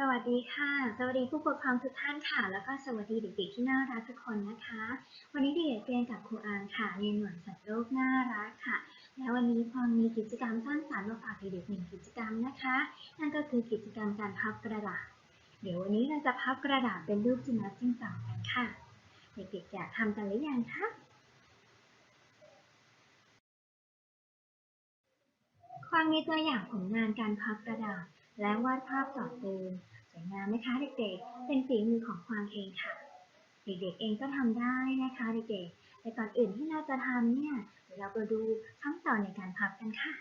สวัสดีค่ะ สวัสดีผู้ปกครองทุกท่านค่ะ แล้วก็สวัสดีเด็กๆที่น่ารักทุกคนนะคะ วันนี้เด็กๆเรียนกับครูอานค่ะเรียนหน่วยสัตว์โลกน่ารักค่ะ และวันนี้พอมีกิจกรรมสร้างสรรค์มาฝากเด็กๆหนึ่งกิจกรรมนะคะ นั่นก็คือกิจกรรมการพับกระดาษ เดี๋ยววันนี้เราจะพับกระดาษเป็นรูปสุนัขจิ้งจอกกันค่ะ เด็กๆอยากทำกันหรือยังคะฟังมีตัวอย่างผลงานการพับกระดาษ และวาดภาพต่อเติมสวยงามไหมคะเด็กๆ เป็นฝีมือของควางเองค่ะ เด็กๆเองก็ทำได้นะคะเด็กๆ แต่ก่อนอื่นที่เราจะทำเนี่ยเดี๋ยวเราไปดูขั้นตอนในการพับกันค่ะ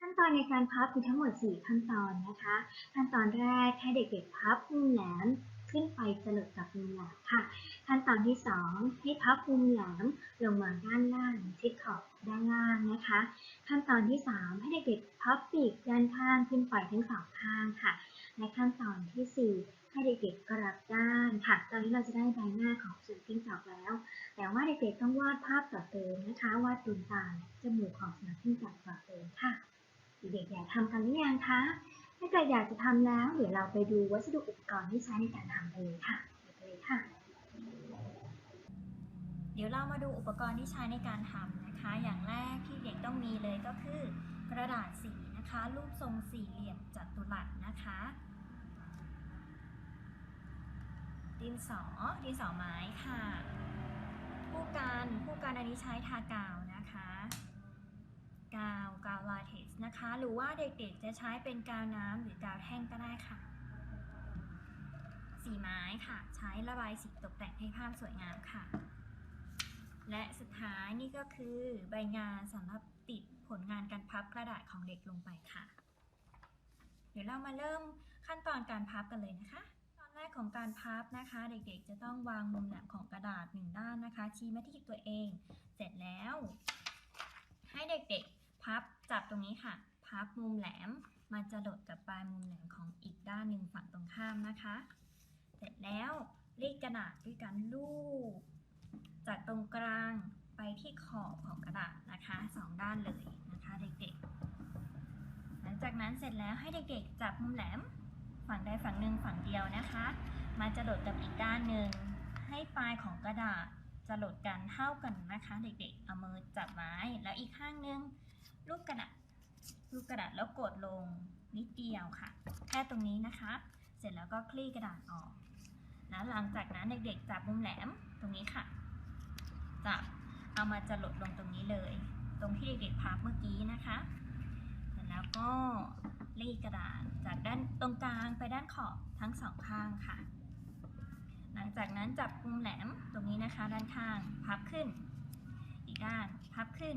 ขั้นตอนในการพับมีทั้งหมด 4 ขั้นตอนนะคะ ขั้นตอนแรกให้เด็กๆพับมุมแหลม ขึ้นไปจรดกับมุมหลมค่ะ ขั้นตอนที่ 2 ให้พับมุมหลมลงมาด้านล่างที่ขอบด้านล่างนะคะ ขั้นตอนที่ 3 ให้เด็กๆพับปีกด้านข้างขึ้นไปทั้งสองข้างค่ะ และขั้นตอนทีสี่ 4 ให้เด็กๆกลับด้านค่ะ ตอนนี้เราจะได้ใบหน้าของสุนัขจิ้งจอกแล้ว แต่ว่าเด็กๆต้องวาดภาพต่อเติมนะคะ วาดดวงตาจมูกของสุนัขจิ้งจอกต่อเติมค่ะ เด็กๆอยากทำกันหรือยังคะ ถ้าเกิดอยากจะทำแล้ว เดี๋ยวเราไปดูวัสดุอุปกรณ์ที่ใช้ในการทำกันเลยค่ะเลยค่ะ เดี๋ยวเรามาดูอุปกรณ์ที่ใช้ในการทำนะคะ อย่างแรกที่เด็กต้องมีเลยก็คือ กระดาษสีนะคะ รูปทรงสี่เหลี่ยมจัตุรัสนะคะ ดินสอดินสอไม้ค่ะ ผู้การผู้การอันนี้ใช้ทากาวนะคะ กาว กาวลาเท็กซ์นะคะ หรือว่าเด็กๆจะใช้เป็นกาวน้ำหรือกาวแท่งก็ได้ค่ะ สีไม้ค่ะ ใช้ระบายสีตกแต่งให้ภาพสวยงามค่ะ และสุดท้ายนี่ก็คือใบงานสำหรับติดผลงานการพับกระดาษของเด็กลงไปค่ะ เดี๋ยวเรามาเริ่มขั้นตอนการพับกันเลยนะคะตอนแรกของการพับนะคะ เด็กๆ จะต้องวางมุมแหลมของกระดาษหนึ่งด้านนะคะ ชี้มาที่ตัวเอง เสร็จแล้ว ให้เด็กๆ พับจับตรงนี้ค่ะ พับมุมแหลมมันจะโดดกับปลายมุมแหลมของอีกด้านหนึ่งฝั่งตรงข้ามนะคะ เสร็จแล้วรีดกระดาษด้วยการลูบจากตรงกลางไปที่ขอบของกระดาษนะคะสองด้านเลยนะคะเด็กๆ หลังจากนั้นเสร็จแล้วให้เด็กๆ จับมุมแหลมฝั่งใดฝั่งหนึ่งฝั่งเดียวนะคะมาจะโดดกับอีกด้านหนึ่งให้ปลายของกระดาษจะโดดกันเท่ากันนะคะ เด็กๆ เอามือจับไว้แล้วอีกข้างหนึงลูกกระดาษ ลูกกระดาษแล้วกดลงนิดเดียวค่ะ แค่ตรงนี้นะคะ เสร็จแล้วก็คลี่กระดาษออกแล้วหลังจากนั้นเด็กๆจับมุมแหลมตรงนี้ค่ะ จับเอามาจะหลดลงตรงนี้เลย ตรงที่เด็กๆพับเมื่อกี้นะคะเสร็จแล้วก็รีดกระดาษจากด้านตรงกลางไปด้านขอบทั้งสองข้างค่ะ หลังจากนั้นจับมุมแหลมตรงนี้นะคะ ด้านข้างพับขึ้น อีกด้านพับขึ้น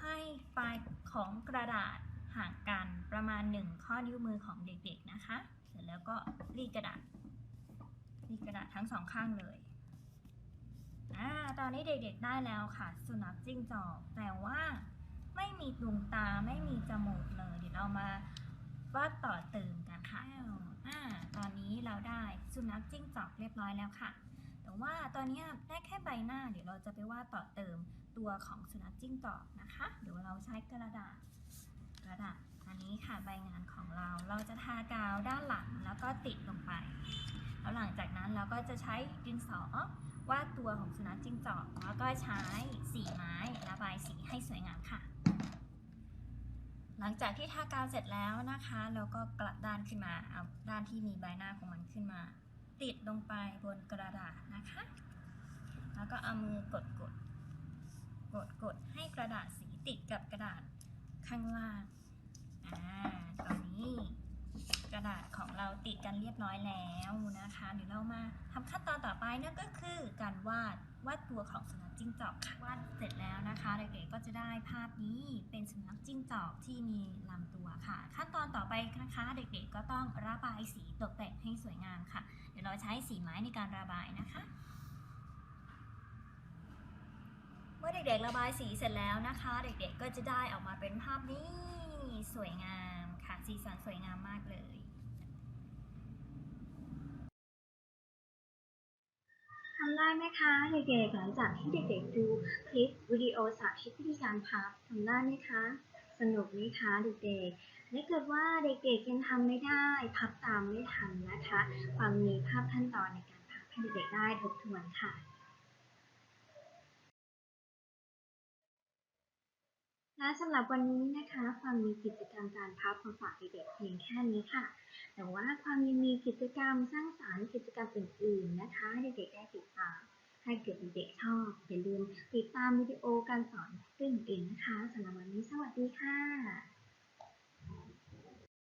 ให้ปลาย ของกระดาษห่างกันประมาณ 1 ข้อนิ้วมือของเด็กๆนะคะ เสร็จแล้วก็รีดกระดาษรีดกระดาษทั้งสองข้างเลยอ่าตอนนี้เด็กๆได้แล้วค่ะ สุนัขจิ้งจอกแต่ว่าไม่มีดวงตาไม่มีจมูกเลย เดี๋ยวเรามาวาดต่อเติมกันค่ะอ่าตอนนี้เราได้สุนัขจิ้งจอกเรียบร้อยแล้วค่ะ แต่ว่าตอนนี้ได้แค่ใบหน้า เดี๋ยวเราจะไปวาดต่อเติมตัวของสุนัขจิ้งจอกนะคะ เดี๋ยวเราใช้กระดาษกระดาษอันนี้ค่ะใบงานของเรา เราจะทากาวด้านหลังแล้วก็ติดลงไป แล้วหลังจากนั้นเราก็จะใช้ดินสอวาดตัวของสุนัขจิ้งจอก แล้วก็ใช้สีไม้ระบายสีให้สวยงามค่ะ หลังจากที่ทากาวเสร็จแล้วนะคะ เราก็กลับด้านขึ้นมา เอาด้านที่มีใบหน้าของมันขึ้นมา ติดลงไปบนกระดาษนะคะ แล้วก็เอามือกดกดกดกดให้กระดาษสีติดกับกระดาษข้างล่างอ่าตอนนี้ กระ ดาษของเราติดกันเรียบร้อยแล้วนะคะเดี๋ยวเรามาทำขั้นตอนต่อไปนั่นก็คือการวาดวาดตัวของสุนัขจิ้งจอกวาดเสร็จแล้วนะคะเด็กๆก็จะได้ภาพนี้เป็นสุนัขจิ้งจอกที่มีลำตัวค่ะ ขั้นตอนต่อไปนะคะ เด็กๆก็ต้องระบายสีตกแต่งให้สวยงามค่ะ เดี๋ยวเราใช้สีไม้ในการระบายนะคะเมื่อเด็กๆระบายสีเสร็จแล้วนะคะ เด็กๆก็จะได้ออกมาเป็นภาพนี้สวยงามค่ะสีสันสวยงามมากเลย ได้ไหมคะเด็กๆหลังจากที่เด็กๆดูคลิปวิดีโอสาธิตวิธีการพับทำได้ไหมคะ สนุกไหมคะเด็กๆถ้าเกิดว่าเด็กๆยังทำไม่ได้พับตามไม่ทันนะคะ ฟังมีภาพขั้นตอนในการพับให้เด็กๆได้ทบทวนค่ะ และสำหรับวันนี้นะคะความมีกิจกรรมการพับมาฝากเด็กๆเพียงแค่นี้ค่ะ แต่ว่าความยังมีกิจกรรมสร้างสรรค์กิจกรรมอื่น ๆ นะคะให้เด็กๆได้ติดตามถ้าเกิดเด็กชอบอย่าลืมติดตามวิดีโอการสอนอื่นๆนะคะสำหรับวันนี้สวัสดีค่ะ